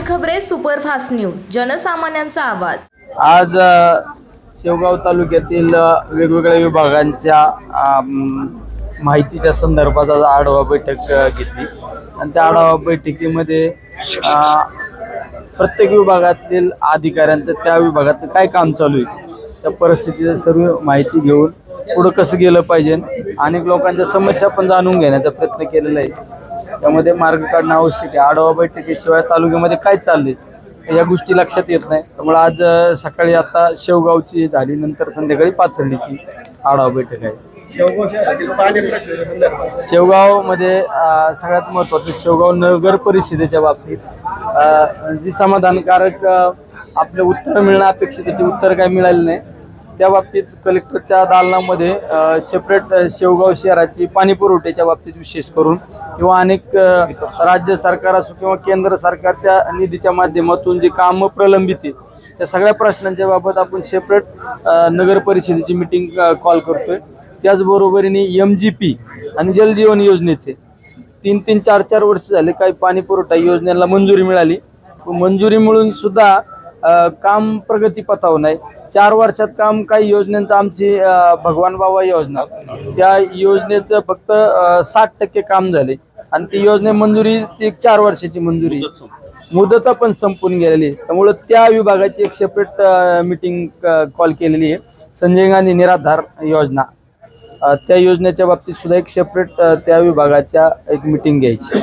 खबरे superfast news जनसामान्यांचा आवाज. आज शेवगाव तालुक्यातील वेगवेगळ्या विभागांच्या माहितीच्या संदर्भात आज आढावा बैठक घेतली. आणि त्या आढावा बैठकीमध्ये प्रत्येक विभागातील अधिकाऱ्यांचं त्या विभागातलं काय काम चालू आहे त्या परिस्थितीची सर्व माहिती घेऊन पुढं कसं गेलं पाहिजे अनेक लोकांच्या समस्या पण जाणून घेण्याचा प्रयत्न केलेला आहे. त्यामध्ये मार्ग काढणं आवश्यक आहे. आढावा बैठकीशिवाय तालुक्यामध्ये काय चाललंय या गोष्टी लक्षात येत नाही. त्यामुळे आज सकाळी आता शेवगावची झाली नंतर संध्याकाळी पाथर्डीची आढावा बैठक आहे. शेवगाव शेवगावमध्ये सगळ्यात महत्त्वाचं शेवगाव नगर परिषदेच्या बाबतीत जी समाधानकारक आपलं आपले उत्तर मिळणं अपेक्षित होती उत्तर काय मिळाले नाही. त्या बाबतीत कलेक्टरच्या दालनामध्ये सेपरेट शेवगाव शहराची पाणी पुरवठ्याच्या बाबतीत विशेष करून किंवा अनेक राज्य सरकार असो किंवा केंद्र सरकारच्या निधीच्या माध्यमातून जे कामं प्रलंबित आहे त्या सगळ्या प्रश्नांच्या बाबत आपण सेपरेट नगर परिषदेची मिटिंग कॉल करतोय. त्याचबरोबरीने एम जी पी आणि जलजीवन योजनेचे तीन तीन चार चार वर्ष झाले काही पाणी पुरवठा योजनेला मंजुरी मिळाली. मंजुरी मिळून सुद्धा काम प्रगतीपथावर नाही. चार वर्षात काम काही योजनांचं आमची भगवान बाबा योजना. त्या योजनेचं फक्त साठ टक्के काम झाले. आणि ती योजने मंजुरी ती एक चार वर्षाची मंजुरी. मुदत पण संपून गेलेली. त्यामुळं त्या विभागाची एक सेपरेट मिटिंग कॉल केलेली आहे. संजय गांधी निराधार योजना. त्या योजनेच्या बाबतीत सुद्धा एक सेपरेट त्या विभागाच्या एक मिटिंग घ्यायची.